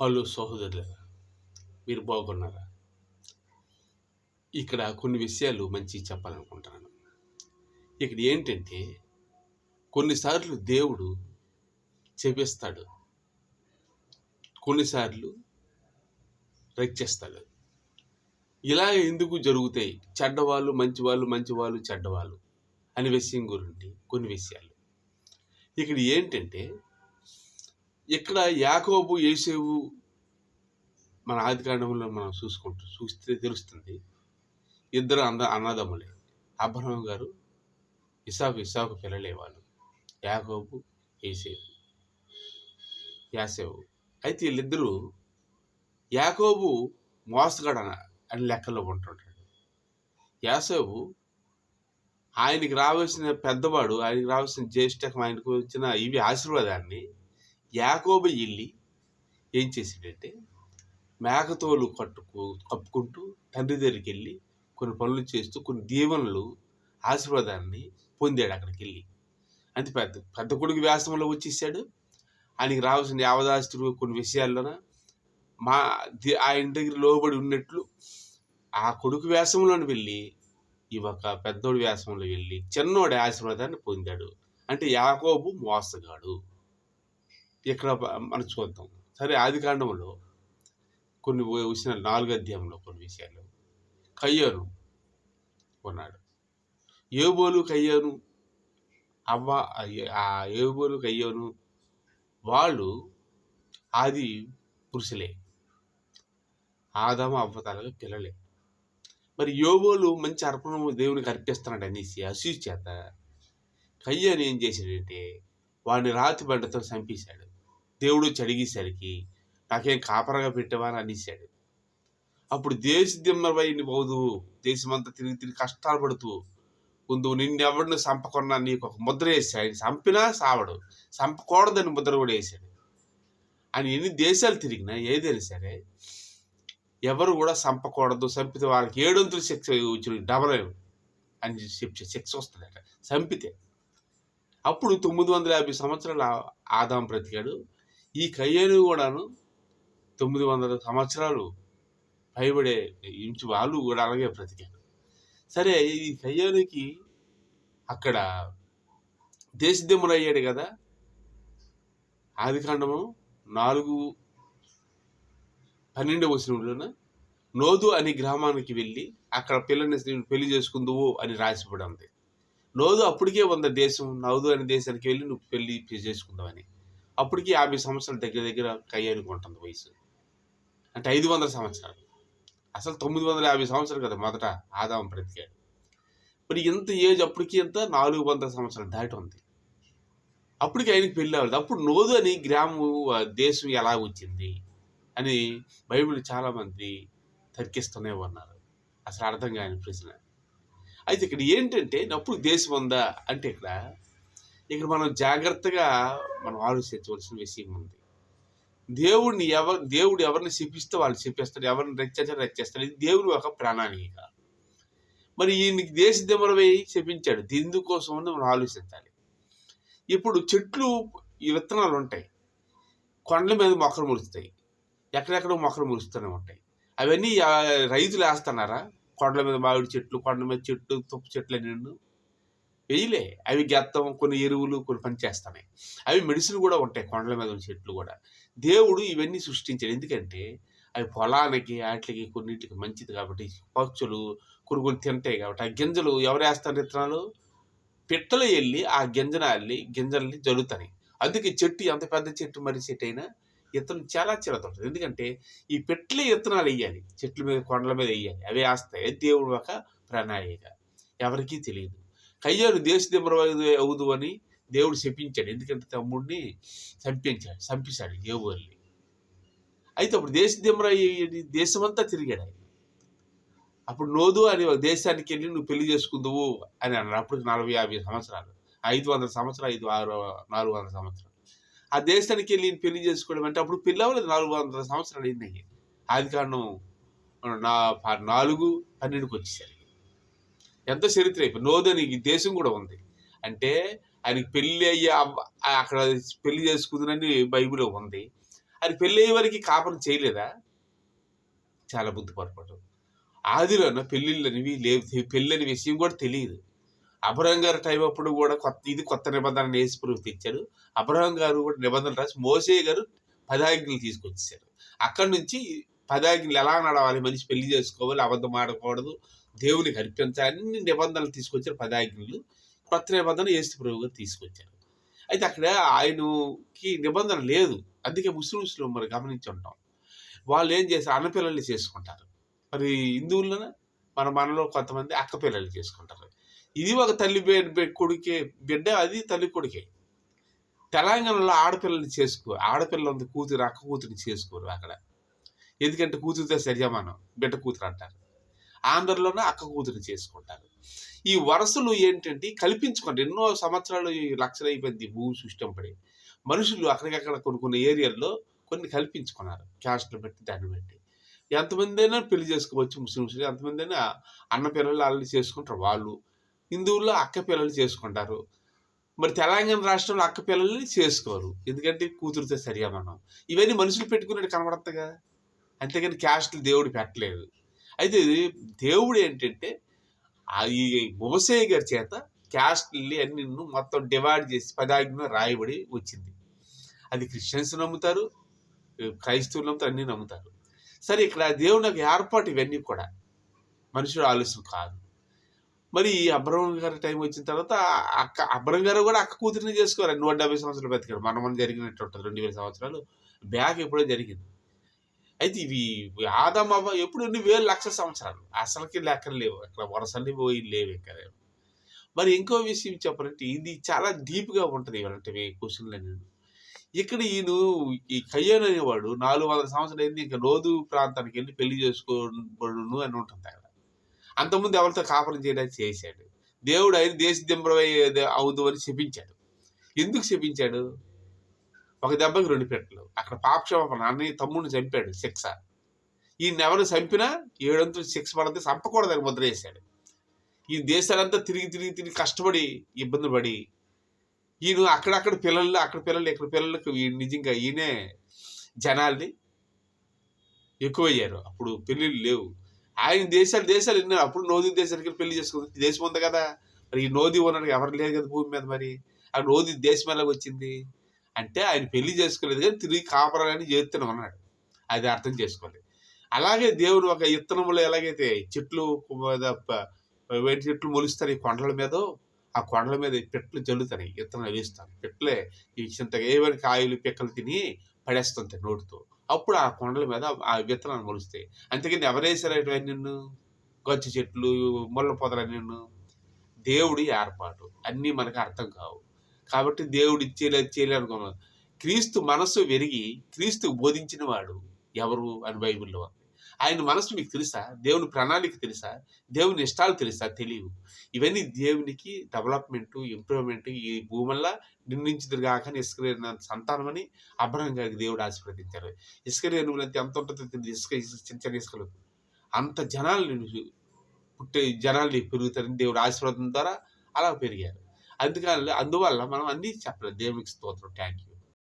Hello సహోదరులు మీరు బాగున్నారా? ఇక్కడ కొన్ని విషయాలు మంచి చెప్పాలనుకుంటున్నాను. ఇక్కడ ఏంటంటే కొన్నిసార్లు దేవుడు చెపిస్తాడు కొన్నిసార్లు రక్షిస్తాడు. ఇలా ఎందుకు జరుగుతాయి? చెడ్డవాళ్ళు మంచివాళ్ళు మంచివాళ్ళు చెడ్డవాళ్ళు అనే విషయం గురించి కొన్ని విషయాలు. ఇక్కడ ఏంటంటే ఇక్కడ యాకోబు ఏసేవు మన ఆది కాండంలో మనం చూసుకుంటూ చూస్తే తెలుస్తుంది. ఇద్దరు అన్న అన్నదమ్ములే. అబ్రహం గారు ఇసాకు ఇసాకు పిల్లలే వాళ్ళు యాకోబు ఏసేవు యాసేవు. అయితే వీళ్ళిద్దరూ యాకోబు మోసగాడు అన అని లెక్కలో ఉంటుంటాడు. యాసేవు ఆయనకి రావాల్సిన పెద్దవాడు ఆయనకి రావాల్సిన జ్యేష్ఠకం ఆయనకు వచ్చిన ఇవి ఆశీర్వాదాన్ని యాకోబు ఇల్లి ఏం చేసాడంటే మేకతోలు కట్టుకు కప్పుకుంటూ తండ్రి దగ్గరికి వెళ్ళి కొన్ని పనులు చేస్తూ కొన్ని దీవెనలు ఆశీర్వాదాన్ని పొందాడు అక్కడికి వెళ్ళి. అంతే పెద్ద పెద్ద కొడుకు వ్యాసంలో వచ్చేసాడు. ఆయనకి రావాల్సిన యావదాస్తులు కొన్ని విషయాల్లోన మా ది- ఆయన దగ్గర లోబడి ఉన్నట్లు ఆ కొడుకు వ్యాసంలోని వెళ్ళి ఈ ఒక పెద్దోడి వ్యాసంలో వెళ్ళి చిన్నోడి ఆశీర్వాదాన్ని పొందాడు. అంటే యాకోబు మోసగాడు. ఇక్కడ ప- మనం చూద్దాం. సరే ఆది కాండంలో కొన్ని వచ్చిన నాలుగు అధ్యాయంలో కొన్ని విషయాలు. కయ్యోను కొన్నాడు. ఏబోలు కయ్యోను అవ్వ ఆ ఏబోలు కయ్యోను వాళ్ళు ఆది పురుషులే. ఆదాము అవ్వతాలుగా పిల్లలే. మరి యోబోలు మంచి అర్పణ దేవునికి అర్పిస్తున్నాడు అనేసి అసూయ చేత కయ్యను ఏం చేశాడంటే వాడిని రాతి బండతో చంపేశాడు. దేవుడు చడిగేసరికి నాకేం కాపరగా పెట్టవా అని అనేసాడు అప్పుడు దేశ దిమ్మవై పోదు దేశమంతా తిరిగి తిరిగి కష్టాలు పడుతూ ముందు నిన్నెవడిని చంపకున్నా నీకు ఒక ముద్ర వేసాడు ఆయన చంపినా సావడు చంపకూడదని ముద్ర కూడా వేసాడు ఆయన ఎన్ని దేశాలు తిరిగినా ఏదైనా సరే ఎవరు కూడా చంపకూడదు చంపితే వాళ్ళకి ఏడొంతులు శిక్ష వచ్చిన డబల్ అని చెప్పి శిక్ష వస్తుందట చంపితే. అప్పుడు తొమ్మిది వందల యాభై సంవత్సరాలు ఆదాం బ్రతికాడు. ఈ కయ్యను కూడాను తొమ్మిది వందల సంవత్సరాలు పైబడే ఇంచు వాళ్ళు కూడా అలాగే బ్రతికారు. సరే ఈ కయ్యేనుకి అక్కడ దేశదిమ్ముడు కదా. ఆదికాండము నాలుగు పన్నెండు వచనంలోన నోదు అనే గ్రామానికి వెళ్ళి అక్కడ పిల్లని పెళ్ళి చేసుకుందువు అని రాసిపడి ఉంది నోదు అప్పటికే ఉంది దేశం నోదు అనే దేశానికి వెళ్ళి నువ్వు పెళ్ళి చేసుకుందామని అప్పటికి యాభై సంవత్సరాల దగ్గర దగ్గర కయ్యనుకుంటుంది వయసు. అంటే ఐదు వందల సంవత్సరాలు. అసలు తొమ్మిది వందల యాభై సంవత్సరాలు కదా మొదట ఆదాం బ్రతికాడు మరి ఇంత ఏజ్ అప్పటికి ఎంత? నాలుగు వందల సంవత్సరాలు దాటి ఉంది. అప్పటికి ఆయనకి పెళ్ళి అవ్వలేదు. అప్పుడు నోదు అని గ్రామం దేశం ఎలా వచ్చింది అని బైబిల్ చాలామంది తర్కిస్తూనే ఉన్నారు. అసలు అర్థం కాని ప్రశ్న. అయితే ఇక్కడ ఏంటంటే అప్పుడు దేశం ఉందా? అంటే ఇక్కడ ఇక్కడ మనం జాగ్రత్తగా మనం ఆలోచించవలసిన విషయం ఉంది. దేవుడిని ఎవరు దేవుడు ఎవరిని శిపిస్తే వాళ్ళు శిపిస్తాడు ఎవరిని రెచ్చేస్తే రెచ్చేస్తాడు ఇది దేవుడు ఒక ప్రణాళిక మరి ఈయనకి దేశ దిమరవై శపించాడు దీనికోసం మనం ఆలోచించాలి. ఇప్పుడు చెట్లు ఈ విత్తనాలు ఉంటాయి. కొండల మీద మొక్కలు మురుస్తాయి. ఎక్కడెక్కడ మొక్కలు మురుస్తూనే ఉంటాయి. అవన్నీ రైతులు వేస్తున్నారా? కొండల మీద మామిడి చెట్లు కొండల మీద చెట్లు తుప్పు చెట్లు నిండు వేయలే. అవి గెత్తం కొన్ని ఎరువులు కొన్ని పని చేస్తున్నాయి అవి మెడిసిన్ కూడా ఉంటాయి కొండల మీద ఉన్న చెట్లు కూడా. దేవుడు ఇవన్నీ సృష్టించాడు. ఎందుకంటే అవి పొలానికి వాటికి కొన్నింటికి మంచిది కాబట్టి పక్షులు కొన్ని కొన్ని తింటాయి కాబట్టి ఆ గింజలు ఎవరు వేస్తారు విత్తనాలు? పిట్టలు వెళ్ళి ఆ గింజను అల్లి గింజల్ని జరుగుతాయి అందుకే చెట్టు ఎంత పెద్ద చెట్టు మరి చెట్టు అయినా ఇతను చాలా చిరత ఉంటుంది. ఎందుకంటే ఈ పెట్లే విత్తనాలు వేయాలి. చెట్ల మీద కొండల మీద వేయాలి. అవి వేస్తాయి దేవుడు ఒక ప్రణాళిక. ఎవరికీ తెలియదు. కయ్యాను దేశ అవుదు అని దేవుడు శపించాడు. ఎందుకంటే తమ్ముడిని చంపించాడు చంపేశాడు దేవుడిని అయితే అప్పుడు దేశ దేశమంతా తిరిగాడు. ఆయన అప్పుడు నోదు అని ఒక దేశానికి వెళ్ళి నువ్వు పెళ్ళి చేసుకుందువు అని అన్నాడు. అప్పుడు నలభై యాభై సంవత్సరాలు. ఐదు వందల సంవత్సరాలు ఐదు ఆరు నాలుగు వందల సంవత్సరాలు. ఆ దేశానికి వెళ్ళి పెళ్ళి చేసుకోవడం అంటే అప్పుడు పెళ్ళి అవ్వలేదు నాలుగు వందల సంవత్సరాలు అయింది. ఆది కారణం నా ప- నాలుగు పన్నెండుకి వచ్చేసరి ఎంత చరిత్ర ఇప్పుడు నోదని ఈ దేశం కూడా ఉంది. అంటే ఆయనకి పెళ్ళి అయ్యే అక్కడ పెళ్ళి చేసుకుందని బైబిల్లో ఉంది. ఆయన పెళ్ళి అయ్యే వారికి కాపురం చేయలేదా? చాలా బుద్ధి పొరపాటు. ఆదిలోన పెళ్ళిళ్ళు అనేవి లేవు పెళ్ళి అనే విషయం కూడా తెలియదు. అబ్రహం గారు టైం అప్పుడు కూడా కొత్త ఇది కొత్త నిబంధన యేసుప్రభు తెచ్చారు అబ్రహం గారు కూడా నిబంధనలు రాసి మోసే గారు పదాజ్ఞలు తీసుకొచ్చారు అక్కడి నుంచి పదాజ్ఞలు ఎలా నడవాలి? మనిషి పెళ్ళి చేసుకోవాలి అబద్ధం ఆడకూడదు దేవునికి అర్పించాలి అన్ని నిబంధనలు తీసుకొచ్చారు. పదాజ్ఞలు కొత్త నిబంధన ఏసు ప్రభు గారు తీసుకొచ్చారు. అయితే అక్కడ ఆయనకి నిబంధన లేదు. అందుకే ముస్లిమ్స్లో మరి గమనించి ఉంటాం. వాళ్ళు ఏం చేస్తారు అన్నపిల్లల్ని చేసుకుంటారు. మరి హిందువుల్లోనే మన మనలో కొంతమంది అక్కపిల్లలు చేసుకుంటారు. ఇది ఒక తల్లి కొడుకే. బిడ్డ అది తల్లి కొడుకే. తెలంగాణలో ఆడపిల్లల్ని చేసుకో ఆడపిల్ల ఉంది కూతురు అక్క కూతురిని చేసుకోరు అక్కడ. ఎందుకంటే కూతురితో సరిజమానం బిడ్డ కూతురు అంటారు. ఆంధ్రలోనే అక్క కూతురు చేసుకుంటారు. ఈ వరసలు ఏంటంటే కల్పించుకోండి ఎన్నో సంవత్సరాలు ఈ లక్షలు అయిపోయింది భూ సృష్టం పడి మనుషులు అక్కడికక్కడ కొన్ని కొన్ని ఏరియాల్లో కొన్ని కల్పించుకున్నారు. క్యాస్ట్లు బట్టి దాన్ని బట్టి ఎంతమంది అయినా పెళ్ళి చేసుకోవచ్చు ముస్లిమ్స్ ఎంతమంది అయినా అన్న పిల్లలు వాళ్ళు చేసుకుంటారు వాళ్ళు. హిందువుల్లో అక్క పిల్లలు చేసుకుంటారు. మరి తెలంగాణ రాష్ట్రంలో అక్క పిల్లల్ని చేసుకోరు. ఎందుకంటే కూతురుతో సరిగా మనం. ఇవన్నీ మనుషులు పెట్టుకున్నట్టు కనబడతాగా. అంతేగాని క్యాస్ట్లు దేవుడు పెట్టలేదు. అయితే దేవుడు ఏంటంటే ఆ ఈ మోసే గారి చేత క్యాస్ట్ని అన్ని మొత్తం డివైడ్ చేసి పదాజ్ఞ రాయబడి వచ్చింది. అది క్రిస్టియన్స్ నమ్ముతారు క్రైస్తవులు నమ్ముతారు అన్నీ నమ్ముతారు. సరే ఇక్కడ దేవుని యొక్క ఏర్పాటు ఇవన్నీ కూడా మనుషుడు ఆలోచన కాదు. మరి ఈ అబ్రహం గారి టైం వచ్చిన తర్వాత అక్క అబ్రహం గారు కూడా అక్క కూతురిని చేసుకోరు నూట డెబ్బై సంవత్సరాలు బతికారు మన మనం జరిగినట్టు ఉంటుంది రెండు వేల సంవత్సరాలు. బ్యాక్ ఎప్పుడో జరిగింది. అయితే ఇవి ఆదం ఎప్పుడు ఎన్ని వేలు లక్షల సంవత్సరాలు? అసలుకి లెక్కలు లేవు. అక్కడ వరసలు పోయి లేవు ఇంకా మరి ఇంకో విషయం చెప్పాలంటే ఇది చాలా డీప్గా ఉంటుంది ఇలాంటివి క్వశ్చన్లు అనేది ఇక్కడ ఈయన ఈ కయ్యన్ అనేవాడు నాలుగు వందల సంవత్సరాలు అయింది ఇంకా లోదు ప్రాంతానికి వెళ్ళి పెళ్ళి చేసుకోబడును అని ఉంటుంది అక్కడ. అంతకుముందు ఎవరితో కాపురం చేయడానికి చేశాడు. దేవుడు ఆయన దేశ దింబరమై అవుదు అని శపించాడు. ఎందుకు శపించాడు? ఒక దెబ్బకి రెండు పెట్టలు అక్కడ పాపక్షేమ అన్నయ్య తమ్ముడిని చంపాడు శిక్ష. ఈయన ఎవరు చంపినా ఏడంతులు శిక్ష పడితే చంపకూడదని ముద్ర వేశాడు. ఈ దేశాలంతా తిరిగి తిరిగి తిరిగి కష్టపడి ఇబ్బంది పడి ఈయన అక్కడక్కడ పిల్లలు అక్కడ పిల్లలు ఇక్కడ పిల్లలకు నిజంగా ఈయనే జనాల్ని ఎక్కువయ్యారు. అప్పుడు పెళ్ళిళ్ళు లేవు. ఆయన దేశాలు దేశాలు ఎన్నో. అప్పుడు నోది దేశానికి పెళ్ళి చేసుకుంది. దేశం ఉంది కదా. మరి ఈ నోది ఉన్నాడు ఎవరు లేరు కదా భూమి మీద మరి. ఆ నోది దేశం ఎలాగ వచ్చింది? అంటే ఆయన పెళ్ళి చేసుకోలేదు కానీ తిరిగి కాపరాలని చేస్తున్నాం ఉన్నాడు. అది అర్థం చేసుకోవాలి. అలాగే దేవుడు ఒక ఇత్తనములు ఎలాగైతే చెట్లు వేడి చెట్లు మొలుస్తాయి ఈ కొండల మీద ఆ కొండల మీద పెట్లు జల్లుతాయి ఇత్తనాలు వేస్తాను పెట్లే చింతగా ఏవైనా కాయలు పిక్కలు తిని పడేస్తుంటాయి నోటితో. అప్పుడు ఆ కొండల మీద ఆ విత్తనాలు మొలుస్తాయి. అంతేకాని ఎవరేసారు నిన్ను? గచ్చు చెట్లు ముళ్ళ పొదలు నిన్ను? దేవుడి ఏర్పాటు. అన్నీ మనకు అర్థం కావు. కాబట్టి దేవుడు ఇచ్చేలేదు చేయలేదు అనుకున్నాం క్రీస్తు మనస్సు వెరిగి క్రీస్తు బోధించిన వాడు ఎవరు అని బైబిల్లో ఆయన మనసు మీకు తెలుసా? దేవుని ప్రణాళిక తెలుసా? దేవుని ఇష్టాలు తెలుసా? తెలియవు. ఇవన్నీ దేవునికి డెవలప్మెంట్ ఇంప్రూవ్మెంట్ ఈ భూమల్లా నిర్ణయించదు కాక ఇసుక సంతానమని అబ్రహం గారికి దేవుడు ఆశీర్వదించారు. ఇసుక రేణువులంటే ఎంత ఉంటుందో తెలియదు. ఇసుక ఇసుక చిన్న చిన్న ఇసుకలు. అంత జనాలు పుట్టే జనాలు పెరుగుతారని దేవుడు ఆశీర్వాదం ద్వారా అలా పెరిగారు. అందుకని అందువల్ల మనం అన్ని చెప్పలేదు దేవునికి స్తోత్రం. Thank you